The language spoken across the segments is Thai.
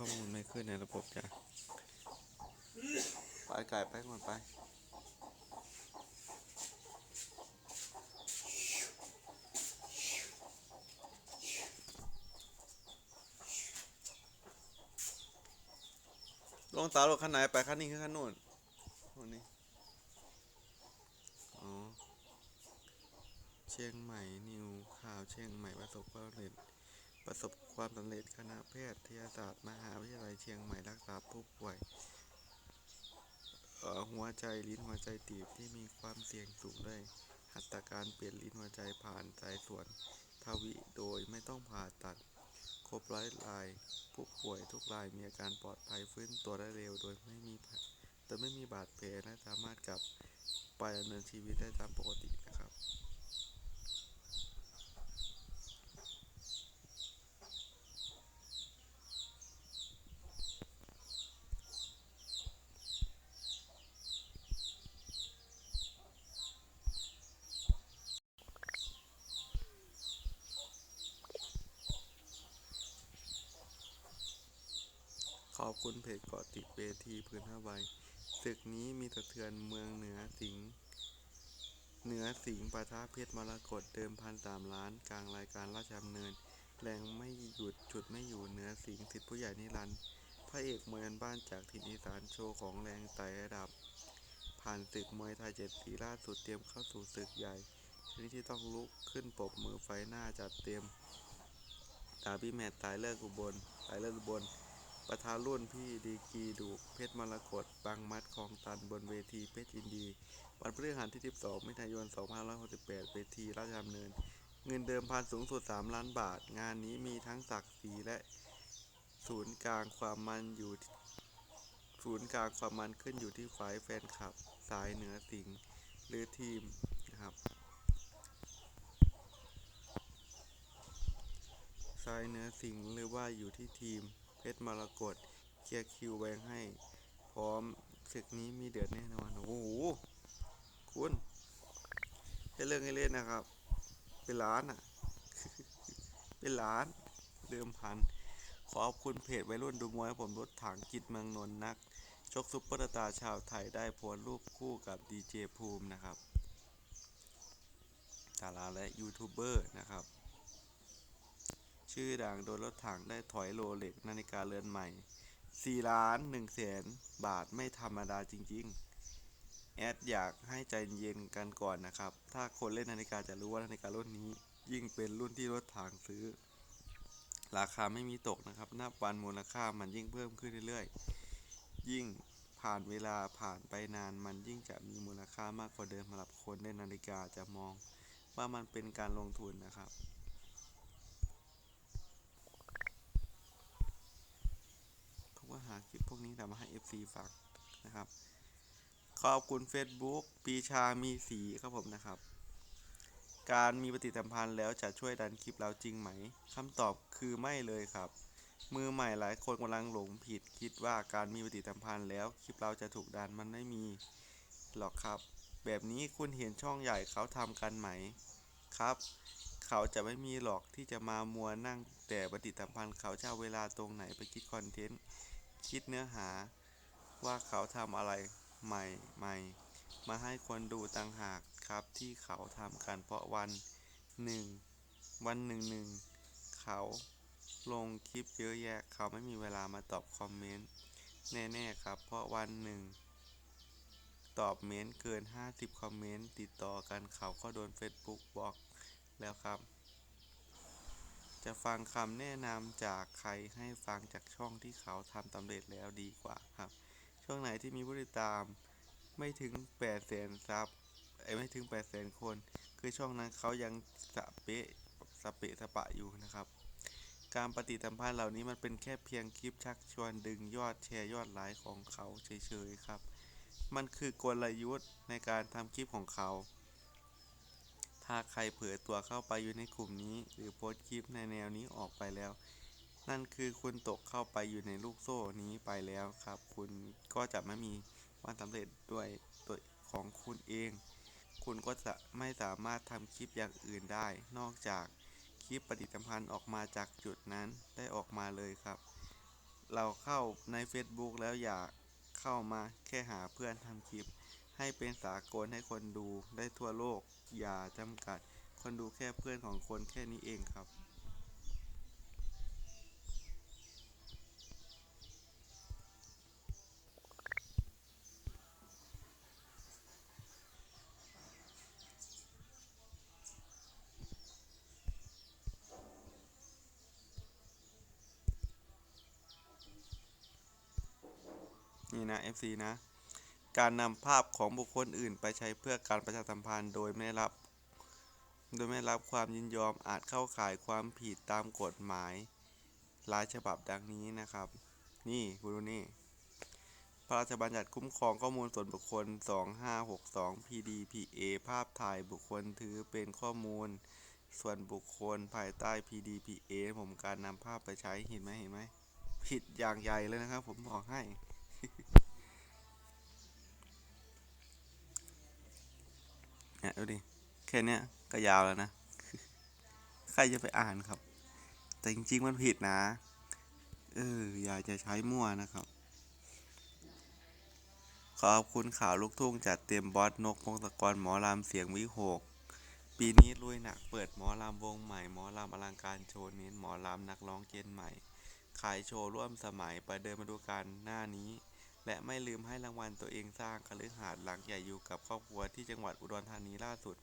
ข้อมูลไม่ขึ้นในระบบจ้ะไปไก่ไปก่อนไปลงตารถคันไหนไปคันนี้คือคันนู้นคันนี้อ๋อ เชียงใหม่นิวข่าวเชียงใหม่ประสบความสำเร็จ ประสบความสำเร็จคณะแพทยศาสตร์มหาวิทยาลัยเชียงใหม่รักษาผู้ป่วยหัวใจลิ้นหัวใจตีบที่มีความเสี่ยงสูงด้วยหัตถการเปลี่ยนลิ้นหัวใจผ่านสายส่วนทวิโดยไม่ต้องผ่าตัด ครบร้อยราย ผู้ป่วยทุกรายมีอาการปลอดภัยฟื้นตัวได้เร็วโดยไม่มีแผลโดยไม่มีบาดแผลและสามารถกลับไปดำเนินชีวิตได้ตามปกตินะครับ ขอบคุณเพจเกาะติดเวทีพื้นห้าใบศึกนี้มีสะเทือนเมืองเหนือสิงเหนือสิงห์ปะทะเพชรมรกตเดิมพันสามล้าน กลางรายการราชดำเนิน แรงไม่หยุดจุดไม่อยู่เหนือสิงห์สิทธิผู้ใหญ่นิรันดร์พระเอกมวยบ้านจากถิ่นอีสานโชว์ของแรงไต่ระดับ ผ่านศึกมวยไทยเจ็ดสีล่าสุดเตรียมเข้าสู่ศึกใหญ่ชนิดที่ต้องลุกขึ้นปบมือไฟหน้าจัดเต็มดาบี้แมตช์ตายเลิกอุบลตายเลิกอุบล ประธานรุ่นพี่ดีกีดุเพชรมรกตบางมัดคลองตันบนเวทีเพชรยินดี วันพฤหัสที่ 12 มิถุนายน 2568 เวทีราชดำเนิน เงินเดิมพันสูงสุด 3 ล้านบาท งานนี้มีทั้งศักดิ์ศรีและศูนย์กลางความมันอยู่ศูนย์กลางความมันขึ้นอยู่ที่ฝ่ายแฟนคลับ สายเหนือสิงหรือทีมนะครับสายเหนือสิงหรือว่าอยู่ที่ทีม ชรมรกตเคลียร์คิวแบงให้ พร้อมศึกนี้มีเดือดแน่นอน โอ้โห คุณให้เรื่องให้เล่นนะครับ เป็นล้านอะ เป็นล้านเดิมพัน ขอบคุณเพจวัยรุ่นดูมวยผมรถถังกิจเมืองนนท์นัก ชกซุปเปอร์ตาชาวไทยได้โพสรูปคู่กับดีเจภูมินะครับดาราและยูทูบเบอร์นะครับ ชื่อดังโดนรถถังได้ถอยโรเล็กนาฬิกาเรือนใหม่ 4 ล้าน1แสนบาทไม่ธรรมดาจริง ๆ แอดอยากให้ใจเย็นกันก่อนนะครับ ถ้าคนเล่นนาฬิกาจะรู้ว่านาฬิการุ่นนี้ ยิ่งเป็นรุ่นที่รถถังซื้อ ราคาไม่มีตกนะครับนับวันมูลค่ามันยิ่งเพิ่มขึ้นเรื่อยๆ ยิ่งผ่านเวลาผ่านไปนานมันยิ่งจะมีมูลค่ามากกว่าเดิมสำหรับคนเล่นนาฬิกาจะมองว่ามันเป็นการลงทุนนะครับ ผมก็ หาคลิปพวกนี้แต่มาให้ FC ฟังนะครับ ขอบคุณ Facebook ปีชามีสีครับผมนะครับ การมีปฏิสัมพันธ์แล้วจะช่วยดันคลิปเราจริงไหมคำตอบคือไม่เลยครับ มือใหม่หลายคนกำลังหลงผิดคิดว่าการมีปฏิสัมพันธ์แล้วคลิปเราจะถูกดันมันไม่มีหรอกครับ แบบนี้คุณเห็นช่องใหญ่เขาทำกันไหมครับเขาจะไม่มีหรอกที่จะมามัวนั่งแต่ปฏิสัมพันธ์เขาจะเอาเวลาตรงไหนไปคิดคอนเทนต์ คิดเนื้อหาว่าเขาทำอะไรใหม่ใหม่มาให้คนดูต่างหากครับที่เขาทำกันเพราะวันหนึ่งวันหนึ่งหนึ่งเขาลงคลิปเยอะแยะเขาไม่มีเวลามาตอบคอมเมนต์แน่ๆครับ เพราะวันหนึ่งตอบเมนต์เกิน 50 คอมเมนต์ติดต่อกันเขาก็โดน Facebook บล็อกแล้วครับ จะฟังคำแนะนำจากใครให้ฟังจากช่องที่เขาทำสำเร็จแล้วดีกว่าครับ ช่องไหนที่มีผู้ติดตามไม่ถึง8แสนซับไอไม่ถึง8แสนคน คือช่องนั้นเขายังสะเปะสะเปะสะปะอยู่นะครับ การปฏิสัมพันธ์เหล่านี้มันเป็นแค่เพียงคลิปชักชวนดึงยอดแชร์ยอดไลค์ของเขาเฉยๆครับ มันคือกลยุทธ์ในการทำคลิปของเขา ถ้าใครเผลอตัวเข้าไปอยู่ในกลุ่มนี้ หรือโพสต์คลิปในแนวนี้ออกไปแล้ว นั่นคือคุณตกเข้าไปอยู่ในลูกโซ่นี้ไปแล้วครับ คุณก็จะไม่มีวันสำเร็จด้วยตัวของคุณเอง คุณก็จะไม่สามารถทำคลิปอย่างอื่นได้ นอกจากคลิปปฏิสัมพันธ์ออกมาจากจุดนั้นได้ออกมาเลยครับ เราเข้าใน Facebook แล้วอย่าเข้ามาแค่หาเพื่อนทำคลิป ให้เป็นสากลให้คนดูได้ทั่วโลก อย่าจำกัด คนดูแค่เพื่อนของคนแค่นี้เองครับ นี่นะ FC นะ การนำภาพของบุคคลอื่น ไปใช้เพื่อการประชาสัมพันธ์โดยไม่ได้รับ โดยไม่รับความยินยอมอาจเข้าข่ายความผิดตามกฎหมายหลายฉบับดังนี้นะครับ นี่คุณดูนี่ พระราชบัญญัติคุ้มครองข้อมูลส่วนบุคคล 2562 PDPA ภาพถ่ายบุคคลถือเป็นข้อมูลส่วนบุคคลภายใต้ PDPA ผมการนำภาพไปใช้เห็นไหมเห็นไหมผิดอย่างใหญ่เลยนะครับ ผมบอกให้ เนี่ยดูดิ แค่เนี้ยก็ยาวแล้วนะ ใครจะไปอ่านครับ แต่จริงๆมันผิดนะ เออ อย่าจะใช้มั่วนะครับ ขอบคุณข่าวลูกทุ่งจัดเต็มบอสนกพงศกรหมอลำเสียงวิหก ปีนี้ลุยหนักเปิดหมอลำวงใหม่ หมอลำอลังการโชว์เน้นหมอลำนักร้องเจนใหม่ ขายโชว์ร่วมสมัยประเดิมมาดูกันหน้านี้ และไม่ลืมให้รางวัลตัวเองสร้างคฤหาสน์หลังใหญ่อยู่กับครอบครัวที่จังหวัดอุดรธานีล่าสุด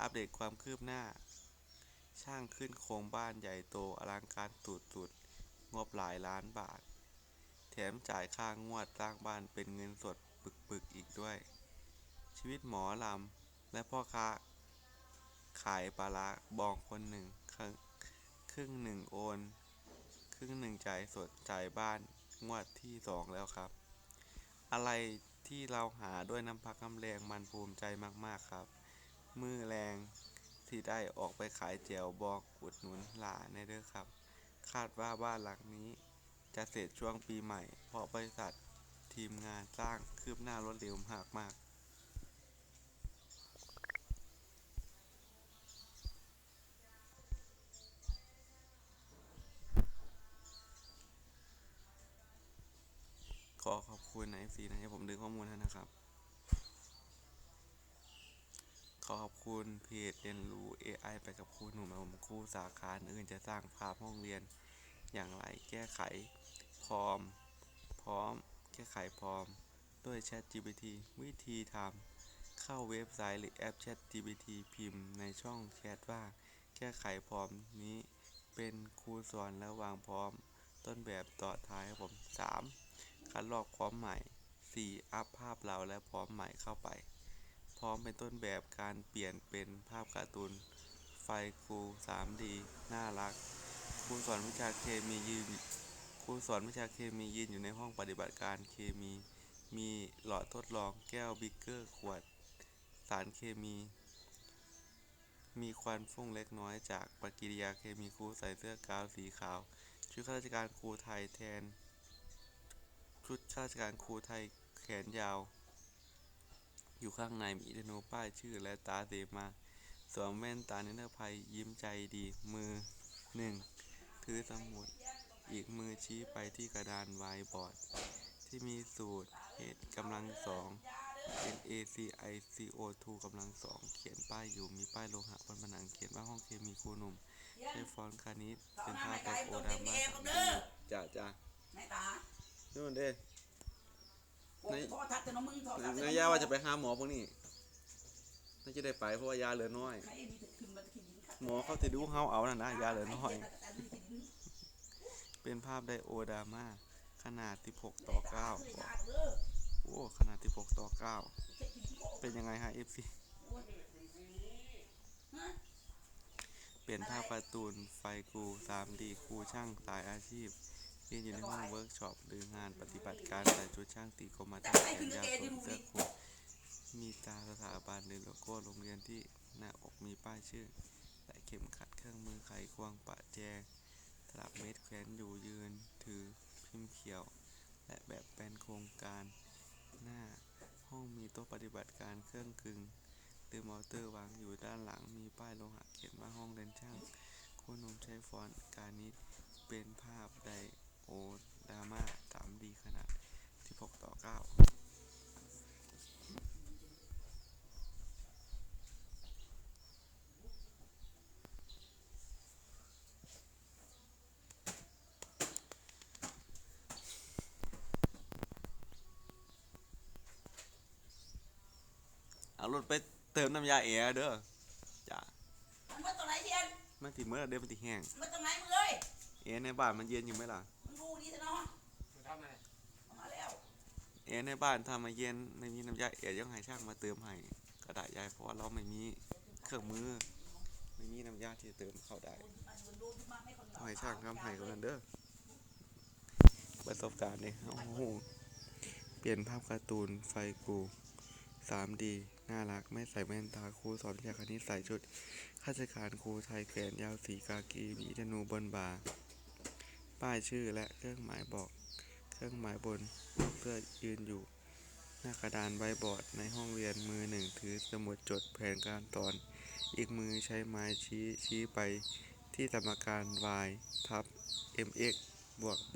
อัปเดตความคืบหน้า ช่างขึ้นโครงบ้านใหญ่โตอลังการสุดๆงบหลายล้านบาท แถมจ่ายค่างวดสร้างบ้านเป็นเงินสดปึกๆอีกด้วย ชีวิตหมอลำและพ่อค้าขายปลาร้าบองคนหนึ่งครึ่งครึ่งหนึ่งโอน ครึ่งหนึ่งจ่ายสดจ่ายบ้านงวดที่สองแล้วครับ อะไรที่เราหาด้วยน้ำพักน้ำแรงมันภูมิใจมากๆครับ มือแรงที่ได้ออกไปขายแจวบอกอุดหนุนหลานในเด้อครับ คาดว่าบ้านหลังนี้จะเสร็จช่วงปีใหม่ เพราะบริษัททีมงานสร้างคืบหน้ารวดเร็วมากมาก อขอบคุณนะ FC นะที่ผมดึงข้อมูลให้นะครับ ขอขอบคุณเพจเรียนรู้ AI ไปกับครูหนุ่มผมครูสาขาอื่นจะสร้างภาพห้องเรียน อย่างไรแก้ไขพร้อม พร้อม แก้ไขพร้อม ด้วย Chat GPT วิธีทำเข้าเว็บไซต์หรือแอป Chat GPT พิมพ์ในช่องแชทว่า แก้ไขพร้อมนี้เป็นครูสอนและวางพร้อม ต้นแบบต่อท้ายครับผม 3. คัดลอกพร้อมใหม่ 4. อัพภาพเราและพร้อมใหม่เข้าไป พร้อมเป็นต้นแบบการเปลี่ยนเป็นภาพการ์ตูน ไฟครู 3D น่ารัก ครูสอนวิชาเคมียืน ครูสอนวิชาเคมียืนอยู่ในห้องปฏิบัติการเคมี มีหลอดทดลองแก้วบิ๊กเกอร์ขวด สารเคมี มีควันฟุ้งเล็กน้อยจากปฏิกิริยาเคมีครูใส่เสื้อกาวสีขาว ชุดข้าราชการครูไทยแทน ชุดข้าราชการครูไทยแขนยาว อยู่ข้างในมีอิทโนป้ายชื่อและตาเสมาสวมแว่นตาเนเนอร์ภัยยิ้มใจดีมือหนึ่งถือสมุด อีกมือชี้ไปที่กระดานไวบอร์ด ที่มีสูตรเหตุกำลังสองเป็น ACI CO2 กำลังสองเขียนป้ายอยู่มีป้ายโลหะบนผนังเขียนว่าห้องเคมีครูหนุ่มใช้ฟอนต์คานิดเป็นภาพแบบโอดามาสาจ้าจ้า ไหนตานู่นเด้โอ้ยโทอทัดแต่น้องมึงโทอทัดแต่นายยาว่าจะไปหาหมอพวกนี้น่าจะได้ไปเพราะว่ายาเหลือน้อย ใครมีแต่ขึ้นมาตะกี้ยิงขัดหมอเขาจะดูเฮาเอาน่ะนะยาเหลือน้อย เป็นภาพไดโอดามาขนาด16ต่อ9โอ้ขนาด16ต่อ9เป็นยังไงฮะ FC เปลี่ยนภาพการ์ตูนไฟกู 3D ครูช่างสายอาชีพ เรียนอยู่ในห้องเวิร์กช็อปหรืองานปฏิบัติการใส่ชุดช่างตีกรมท่าแขนยาวสวมเสื้อคลุมมีตาสถาบันหรือโลโก้โรงเรียนที่หน้าอกมีป้ายชื่อ และเข็มขัดเครื่องมือไขควงปะแจตลับเม็ดแขวนอยู่ยืนถือพิมพ์เขียว และแบบแปลนโครงการหน้าห้องมีโต๊ะปฏิบัติการเครื่องกึ่งหรือมอเตอร์วางอยู่ด้านหลังมีป้ายโลหะเขียนว่าห้องเรียนช่างคุณนมใช้ฟอนต์การนิดเป็นภาพได โอโอดราม่าสามดีขนาดสิบหกต่อเก้าเอารถไปเติมน้ำยาแอร์เด้อจ้ามันมาตรงไหนเทียนมันติเมื่อเดือนมันติแห้งมันมาตรงไหนมึงเอ้ยแอร์ในบ้านมันเย็นอยู่ไหมล่ะ อร์ในบ้านทำมาเย็นไม่มีน้ำยาแอร์ยังให้ช่างมาเติมให้ก็ได้ยายเพราะว่าเราไม่มีเครื่องมือ ไม่มีน้ำยาที่เติมเข้าได้คนต้องให้ช่างทำให้กันนั้นเด้อประสบการณ์เนี่ยโอ้โหเปลี่ยนภาพการ์ตูนไฟกู 3D น่ารักไม่ใส่แว่นตาครูสอนวิชาคณิตใส่ชุดข้าราชการครูไทยแขนยาวสีกากีมีธนูบนบ่าป้ายชื่อและเครื่องหมายบอก เครื่องหมายบนเพื่อยืนอยู่ หน้ากระดานใบบอร์ดในห้องเรียนมือหนึ่งถือสมุดจดแผนการสอน อีกมือใช้ไม้ชี้ชี้ไปที่สมการ y ทับ mx บวก b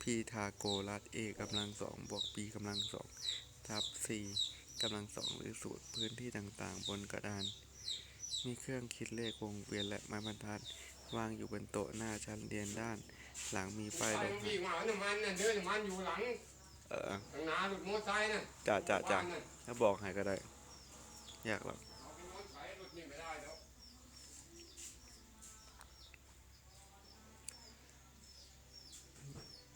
พีทาโกรัส a กำลังสองบวก b กำลังสองทับ c กำลังสองหรือสูตรพื้นที่ต่างๆ บนกระดาน มีเครื่องคิดเลขวงเวียนและไม้บรรทัดวางอยู่บนโต๊ะหน้าชั้นเรียนด้าน หลังมีป้ายไปรถวิ่งมาเอาน้ำมันน่ะเดินน้ำมันอยู่หลังเออข้างหน้ารถมอเตอร์ไซค์น่ะจ่าจ่าจ่าบ้นน่ะถ้าบอกให้ก็ได้ อยากหรอกเอาไปนอนไถรถนี่ไม่ได้แล้ว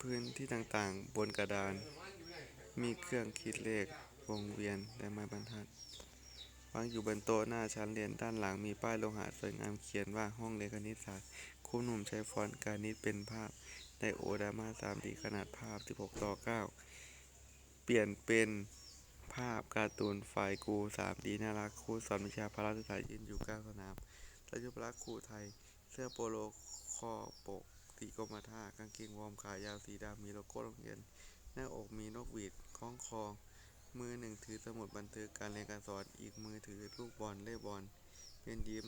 พื้นที่ต่างๆ บนกระดานน้ำมันอยู่ไหนมีเครื่องคิดเลขวงเวียนและไม้บรรทัดวางอยู่บนโต๊ะหน้าชั้นเรียนด้านหลังมีป้ายโลหะสวยงามเขียนว่าห้องเรียนคณิตศาสตร์ ครูหนุ่มใช้ฟอนต์การนิดเป็นภาพไดโอดามา 3D ขนาดภาพ 16 ต่อ 9 เปลี่ยนเป็นภาพการ์ตูนไฟล์กู 3D น่ารักครูสอนวิชาพละศึกษายืนอยู่กลางสนามราชพละครูไทย เสื้อโปโลคอปกสีกรมท่ากางเกงวอร์มขายาวสีดำมีโลโก้โรงเรียน หน้าอกมีนกหวีดคล้องคอ มือหนึ่งถือสมุดบันทึกการเรียนการสอน อีกมือถือลูกบอลเล่บอล เป็นยิ้ม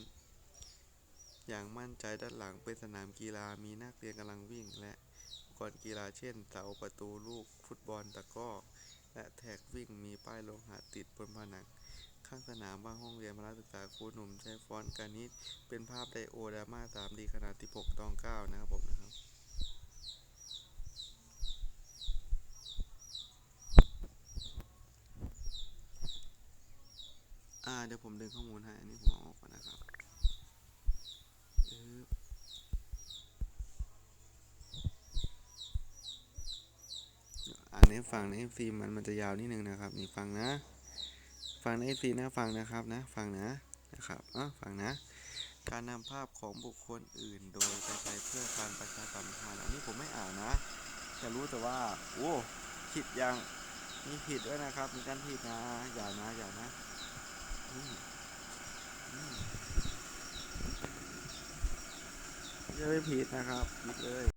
อย่างมั่นใจด้านหลังเป็นสนามกีฬามีนักเรียนกำลังวิ่ง และอุปกรณ์กีฬาเช่น เสาประตูลูก ฟุตบอลตะก้อและแท็กวิ่งมีป้ายโลหะติดบนผนังข้างสนามว่าห้องเรียนพละศึกษาครูหนุ่มใช้ฟอนต์การนิดเป็นภาพไดโอดามา 3D ขนาด16ตอง9นะครับผมนะครับอ่าเดี๋ยวผมดึงข้อมูลให้ อันนี้ผมเอาออกก่อนนะครับอึ๊บ เดี๋ยวอ่านให้ฟังใน FC มันมันจะยาวนิดนึงนะครับ นี่ฟังนะ ฟังใน FC นะฟังนะครับนะ ฟังนะนะครับอะฟังนะ การนำภาพของบุคคลอื่น โดยไปใช้เพื่อการประชาสัมพันธ์อันนี้ผมไม่อ่านนะแต่รู้แต่ว่าโอ้ผิดยังมีผิดด้วยนะครับ มีการผิดนะอย่านะอย่านะอืมอืมจะไม่ผิดนะครับผิดเลย